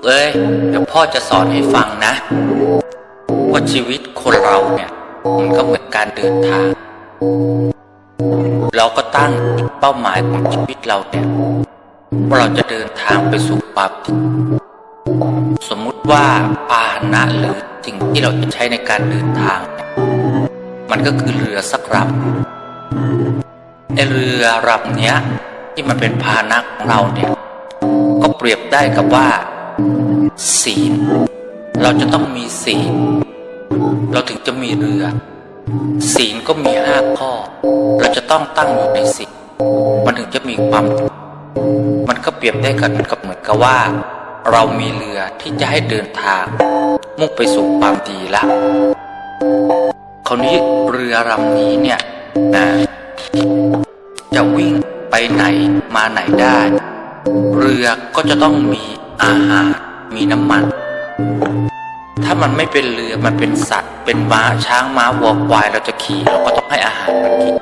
กเอ้ย เดี๋ยวพ่อจะสอนให้ฟังนะ ว่าชีวิตคนเราเนี่ย มันก็เหมือนการเดินทาง เราก็ตั้งเป้าหมายของชีวิตเราเนี่ยว่าเราจะเดินทางไปสู่ความจริงสมมุติว่าพาหนะหรือสิ่งที่เราจะใช้ในการเดินทาง มันก็คือเรือสักลำไอเรือลำเนี้ยที่มันเป็นพาหนะของเราเนี่ยก็เปรียบได้กับว่า ศีล เราจะต้องมีศีล เราถึงจะมีเรือ ศีลก็มีห้าข้อ เราจะต้องตั้งอยู่ในศีลมันถึงจะมีความ มันก็เปรียบได้กันกับเหมือนกับว่า เรามีเรือที่จะให้เดินทาง มุ่งไปสู่ความดีละคราวนี้เรือลำนี้เนี่ยนะจะวิ่งไปไหนมาไหนได้ เรือก็จะต้องมีอาหาร มีน้ำมัน ถ้ามันไม่เป็นเรือมันเป็นสัตว์ เป็นม้าช้างม้าวัวควายเราจะขี่เราก็ต้องให้อาหารมันกิน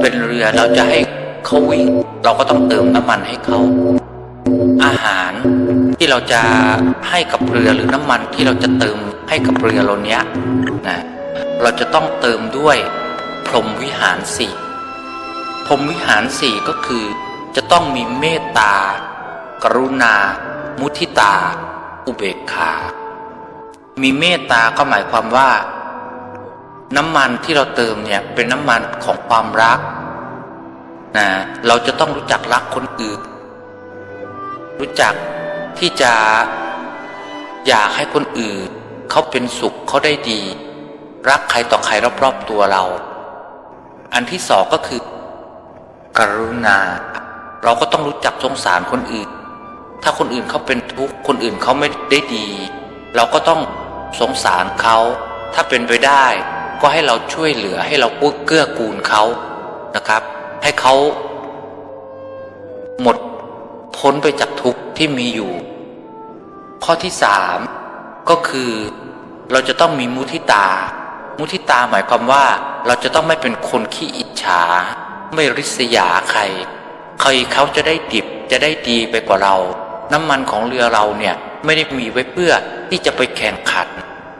เป็นเรือเราจะให้เขาวิ่งเราก็ต้องเติมน้ำมันให้เขาอาหารที่เราจะให้กับเรือหรือน้ำมันที่เราจะเติมให้กับเรือเราเนี้ยนะเราจะต้องเติมด้วยพรหมวิหารสี่พรหมวิหารสี่ก็คือจะต้องมีเมตตา กรุณา มุทิตา อุเบกขา มีเมตตาก็หมายความว่า น้ำมันที่เราเติมเนี่ยเป็นน้ำมันของความรักนะเราจะต้องรู้จักรักคนอื่น รู้จักที่จะอยากให้คนอื่น เขาเป็นสุขเขาได้ดี รักใครต่อใครรอบๆตัวเรา อันที่สองก็คือ กรุณา เราก็ต้องรู้จักสงสารคนอื่น ถ้าคนอื่นเขาเป็นทุกข์คนอื่นเขาไม่ได้ดี เราก็ต้องสงสารเขา ถ้าเป็นไปได้ ก็ให้เราช่วยเหลือให้เราเกื้อกูลเขานะครับ ให้เขาหมดพ้นไปจากทุกข์ที่มีอยู่ ข้อที่สามก็คือเราจะต้องมีมุทิตา มุทิตาหมายความว่าเราจะต้องไม่เป็นคนขี้อิจฉา ไม่ริษยาใคร ใครเขาจะได้ดิบจะได้ดีไปกว่าเรา น้ำมันของเรือเราเนี่ยไม่ได้มีไว้เพื่อที่จะไปแข่งขัน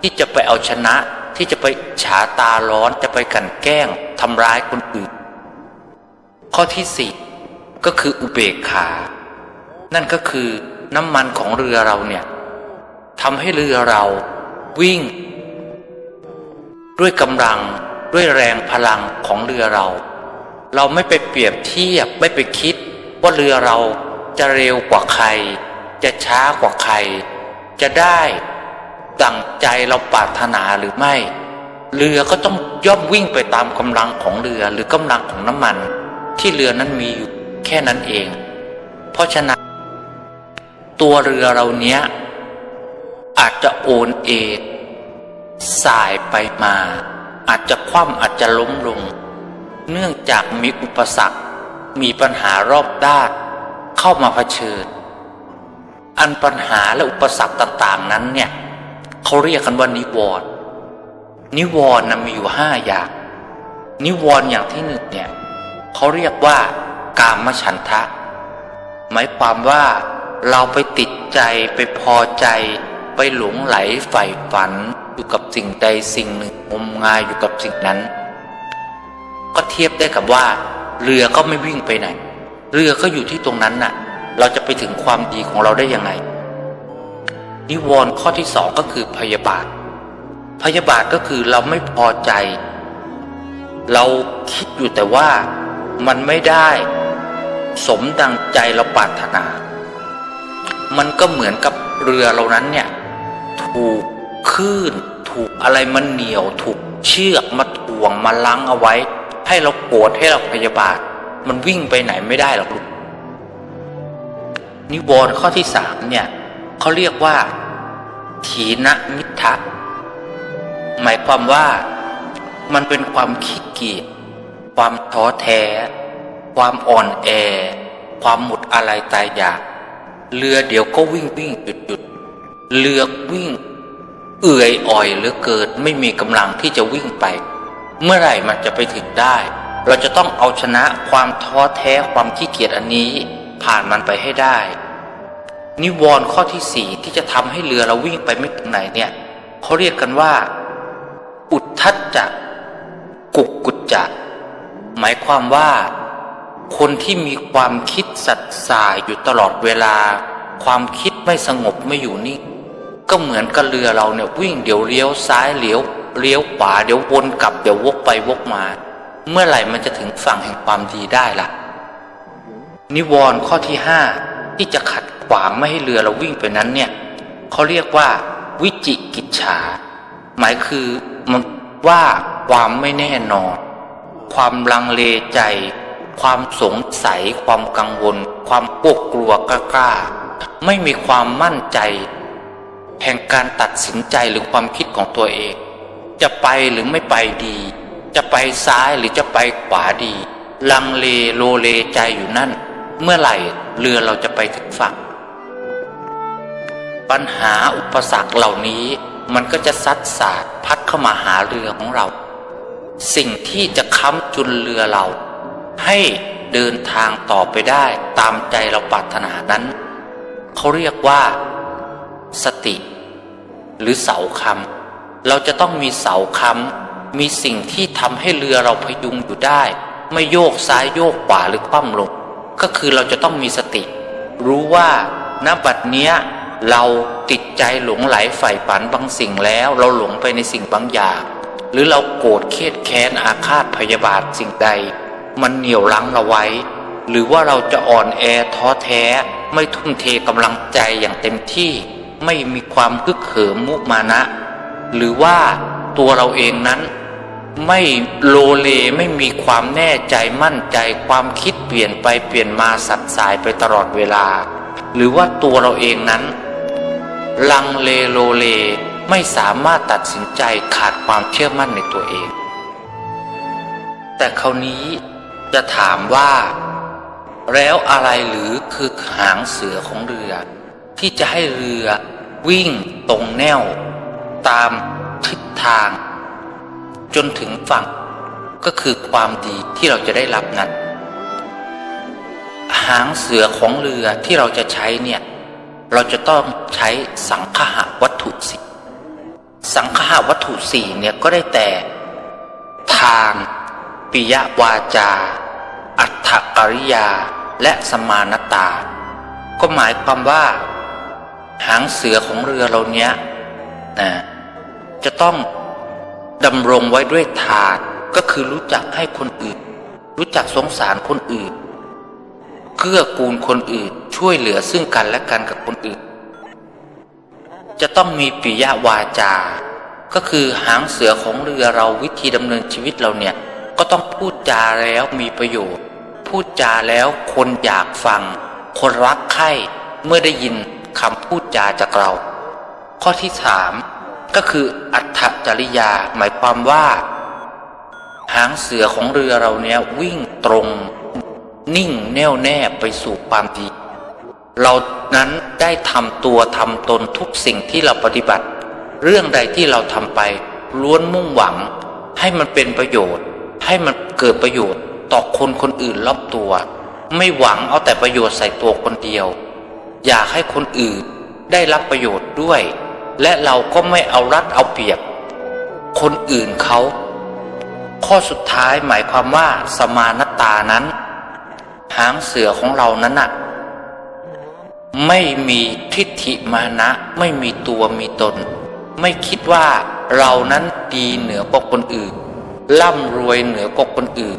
ที่จะไปเอาชนะ ที่จะไปฉาตาร้อนจะไปกันแกล้งทำร้ายคนอื่น ข้อที่สี่ก็คืออุเบกขา นั่นก็คือน้ำมันของเรือเราเนี่ยทำให้เรือเราวิ่ง ด้วยกำลังด้วยแรงพลังของเรือเรา เราไม่ไปเปรียบเทียบไม่ไปคิดว่าเรือเรา จะเร็วกว่าใคร จะช้ากว่าใคร จะได้ดังใจเราปรารถนาหรือไม่ เรือก็ต้องย่อมวิ่งไปตามกำลังของเรือหรือกำลังของน้ำมัน ที่เรือนั้นมีอยู่แค่นั้นเอง เพราะฉะนั้น ตัวเรือเราเนี้ย อาจจะโอนเอ็นสายไปมา อาจจะคว่ำอาจจะล้มลง เนื่องจากมีอุปสรรค มีปัญหารอบด้าน เข้ามาเผชิญ อันปัญหาและอุปสรรคต่าง ๆ นั้นเนี่ยเขาเรียกกันว่านิวรณ์นิวรณ์นะมีอยู่ห้าอย่าง นิวรณ์อย่างที่หนึ่งเนี่ยเขาเรียกว่ากามฉันทะ หมายความว่าเราไปติดใจไปพอใจ ไปหลงไหลใฝ่ฝันอยู่กับสิ่งใดสิ่งหนึ่งงมงายอยู่กับสิ่งนั้น ก็เทียบได้กับว่า เรือก็ไม่วิ่งไปไหน เรือก็อยู่ที่ตรงนั้นน่ะ เราจะไปถึงความดีของเราได้ยังไง นิวรณ์ข้อที่สองก็คือพยาบาท พยาบาทก็คือเราไม่พอใจ เราคิดอยู่แต่ว่ามันไม่ได้ สมดังใจเราปรารถนา มันก็เหมือนกับเรือเรานั้นเนี่ย ถูกคลื่นถูกอะไรมันเหนียว ถูกเชือกมาถ่วงมาลังเอาไว้ ให้เราโกรธให้เราพยาบาท มันวิ่งไปไหนไม่ได้หรอกลูกนิวรณ์ข้อที่สามเนี่ยเขาเรียกว่า ถีนมิทะหมายความว่ามันเป็นความขี้เกียจความท้อแท้ ความอ่อนแอ ความหมดอะไรตายอยากเรือเดี๋ยวก็วิ่งวิ่งหยุดหยุดเรือวิ่ง เอื่อยอ่อยเหลือเกินไม่มีกำลังที่จะวิ่งไป เมื่อไหร่มันจะไปถึงได้ เราจะต้องเอาชนะความท้อแท้ความขี้เกียจอันนี้ผ่านมันไปให้ได้ นิวรณ์ข้อที่สี่ที่จะทำให้เรือเราวิ่งไปไม่ถึงไหนเนี่ยเขาเรียกกันว่า อุทธัจจะกุกกุจจะหมายความว่า คนที่มีความคิดสัตย์สายอยู่ตลอดเวลา ความคิดไม่สงบไม่อยู่นิ่งก็เหมือนกับเรือเราเนี่ยวิ่งเดี๋ยวเลี้ยวซ้ายเลี้ยวเลี้ยวขวาเดี๋ยววนกลับเดี๋ยววกไปวกมา เมื่อไหร่มันจะถึงฝั่งแห่งความดีได้ล่ะ นิวรณ์ข้อที่ห้าที่จะขัดขวางไม่ให้เรือเราวิ่งไปนั้นเนี่ยเขาเรียกว่า วิจิกิจฉา หมายคือมันว่าความไม่แน่นอน ความลังเลใจ ความสงสัย ความกังวล ความกลัวกลัวกล้ากล้า ไม่มีความมั่นใจ แห่งการตัดสินใจหรือความคิดของตัวเอง จะไปหรือไม่ไปดี จะไปซ้ายหรือจะไปขวาดี ลังเลโลเลใจอยู่นั่น เมื่อไหร่เรือเราจะไปถึงฝั่ง ปัญหาอุปสรรคเหล่านี้มันก็จะซัดสาดพัดเข้ามาหาเรือของเรา สิ่งที่จะค้ำจุนเรือเรา ให้เดินทางต่อไปได้ตามใจเราปรารถนานั้น เขาเรียกว่า สติ หรือเสาคำเราจะต้องมีเสาคำ มีสิ่งที่ทำให้เรือเราพยุงอยู่ได้ ไม่โยกซ้ายโยกขวาหรือคว่ำลง ก็คือเราจะต้องมีสติ รู้ว่าณบัดเนี้ยเราติดใจหลงไหลใฝ่ฝันบางสิ่งแล้ว เราหลงไปในสิ่งบางอย่าง หรือเราโกรธเครียดแค้นอาฆาตพยาบาทสิ่งใด มันเหนี่ยวรั้งเราไว้ หรือว่าเราจะอ่อนแอท้อแท้ ไม่ทุ่มเทกำลังใจอย่างเต็มที่ไม่มีความคึกเขิมมุมานะ หรือว่าตัวเราเองนั้น ไม่โลเลไม่มีความแน่ใจมั่นใจความคิดเปลี่ยนไปเปลี่ยนมาสัดสายไปตลอดเวลา หรือว่าตัวเราเองนั้น ลังเลโลเลไม่สามารถตัดสินใจขาดความเชื่อมั่นในตัวเอง แต่คราวนี้จะถามว่า แล้วอะไรหรือคือหางเสือของเรือ ที่จะให้เรือวิ่งตรงแนว ตามทิศทาง จนถึงฝั่งก็คือความดีที่เราจะได้รับนั้นหางเสือของเรือที่เราจะใช้เนี่ย เราจะต้องใช้สังคหะวัตถุสี่สังคหะวัตถุสี่เนี่ยก็ได้แต่ ทานปิยวาจา อัตถกริยาและสมานตา ก็หมายความว่า หางเสือของเรือเราเนี้ยนะจะต้อง ดำรงไว้ด้วยทานก็คือรู้จักให้คนอื่น รู้จักสงสารคนอื่นเกื้อกูลคนอื่นช่วยเหลือซึ่งกันและกันกับคนอื่น จะต้องมีปิยวาจา ก็คือหางเสือของเรือเราวิธีดำเนินชีวิตเราเนี่ย ก็ต้องพูดจาแล้วมีประโยชน์ พูดจาแล้วคนอยากฟัง คนรักใคร่เมื่อได้ยินคำพูดจาจากเรา ข้อที่สาม ก็คืออัตถจริยา หมายความว่า หางเสือของเรือเราเนี่ยวิ่งตรง นิ่งแน่วแน่ไปสู่ความดี เรานั้นได้ทำตัวทำตนทุกสิ่งที่เราปฏิบัติ เรื่องใดที่เราทำไป ล้วนมุ่งหวัง ให้มันเป็นประโยชน์ ให้มันเกิดประโยชน์ ต่อคนคนอื่นรอบตัว ไม่หวังเอาแต่ประโยชน์ใส่ตัวคนเดียว อยากให้คนอื่นได้รับประโยชน์ด้วย และเราก็ไม่เอารัดเอาเปรียบ คนอื่นเขา ข้อสุดท้ายหมายความว่าสมานตานั้น หางเสือของเรานั้นน่ะ ไม่มีทิฏฐิมานะ ไม่มีตัวมีตน ไม่คิดว่าเรานั้นดีเหนือกว่าคนอื่น ร่ำรวยเหนือกว่าคนอื่น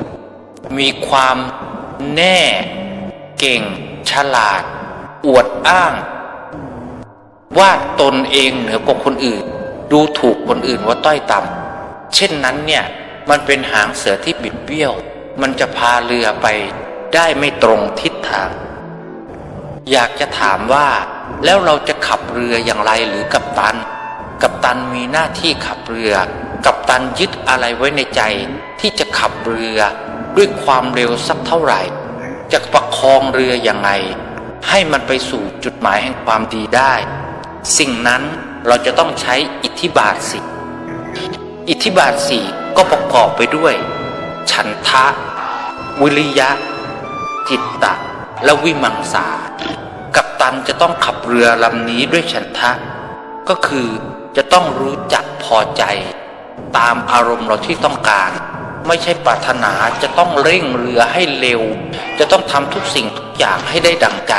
มีความแน่ เก่ง ฉลาด อวดอ้าง ว่าตนเองเหนือกว่าคนอื่น ดูถูกคนอื่นว่าต้อยต่ำเช่นนั้นเนี่ยมันเป็นหางเสือที่บิดเบี้ยว มันจะพาเรือไปได้ไม่ตรงทิศทาง อยากจะถามว่า แล้วเราจะขับเรืออย่างไรหรือกัปตัน กัปตันมีหน้าที่ขับเรือ กัปตันยึดอะไรไว้ในใจ ที่จะขับเรือด้วยความเร็วสักเท่าไหร่ จะประคองเรืออย่างไรให้มันไปสู่จุดหมายแห่งความดีได้ สิ่งนั้นเราจะต้องใช้อิทธิบาทสิอิทธิบาทสี่ก็ประกอบไปด้วย ฉันทะ วิริยะ จิตตะ และวิมังสา กัปตันจะต้องขับเรือลำนี้ด้วยฉันทะ ก็คือจะต้องรู้จักพอใจ ตามอารมณ์เราที่ต้องการ ไม่ใช่ปรารถนาจะต้องเร่งเรือให้เร็ว จะต้องทำทุกสิ่งทุกอย่างให้ได้ดังใจ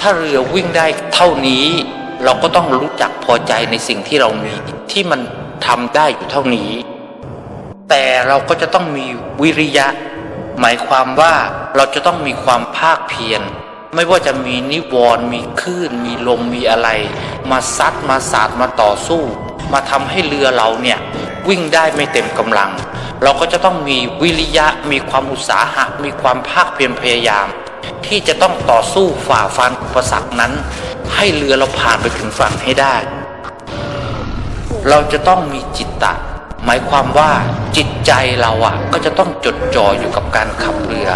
ถ้าเรือวิ่งได้เท่านี้ เราก็ต้องรู้จักพอใจในสิ่งที่เรามีที่มันทำได้อยู่เท่านี้ แต่เราก็จะต้องมีวิริยะ หมายความว่าเราจะต้องมีความภาคเพียรไม่ว่าจะมีนิวรณ์มีคลื่น มีลมมีอะไร มาซัดมาสาดมาต่อสู้ มาทำให้เรือเราเนี่ย วิ่งได้ไม่เต็มกำลัง เราก็จะต้องมีวิริยะ มีความอุตสาหะ มีความภาคเพียรพยายาม ที่จะต้องต่อสู้ฝ่าฟันอุปสรรคนั้น ให้เรือเราผ่านไปถึงฝั่งให้ได้ เราจะต้องมีจิตตะ หมายความว่าจิตใจเราอะก็จะต้องจดจ่ออยู่กับการขับเรือ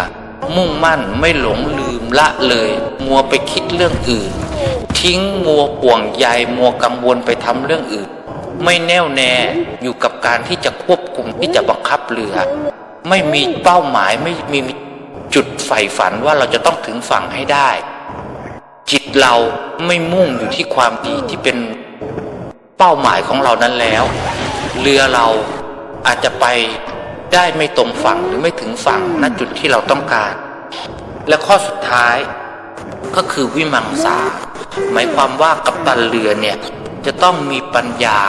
มุ่งมั่นไม่หลงลืมละเลย มัวไปคิดเรื่องอื่น ทิ้งมัวห่วงใยมัวกังวลไปทำเรื่องอื่น ไม่แน่วแน่อยู่กับการที่จะควบคุมที่จะบังคับเรือ ไม่มีเป้าหมายไม่มีจุดใฝ่ฝันว่าเราจะต้องถึงฝั่งให้ได้ จิตเราไม่มุ่งอยู่ที่ความดีที่เป็นเป้าหมายของเรานั้นแล้ว เรือเราอาจจะไปได้ไม่ตรงฝั่งหรือไม่ถึงฝั่งณจุดที่เราต้องการ และข้อสุดท้ายก็คือวิมังสาหมายความว่ากัปตันเรือเนี่ยจะต้องมีปัญญา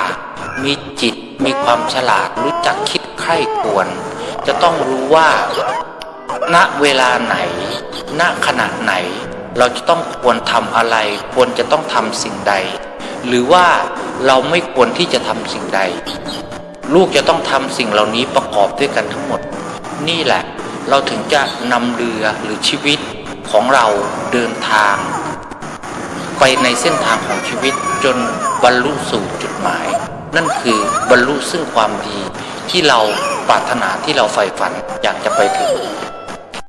มีจิต มีความฉลาดรู้จักคิดใคร่ควร จะต้องรู้ว่า ณเวลาไหน ณขณะไหน เราจะต้องควรทำอะไร ควรจะต้องทำสิ่งใด หรือว่าเราไม่ควรที่จะทำสิ่งใด ลูกจะต้องทำสิ่งเหล่านี้ประกอบด้วยกันทั้งหมด นี่แหละ เราถึงจะนำเรือหรือชีวิตของเราเดินทาง ไปในเส้นทางของชีวิตจนบรรลุสู่จุดหมาย นั่นคือบรรลุซึ่งความดีที่เราปรารถนาที่เราใฝ่ฝันอยากจะไปถึง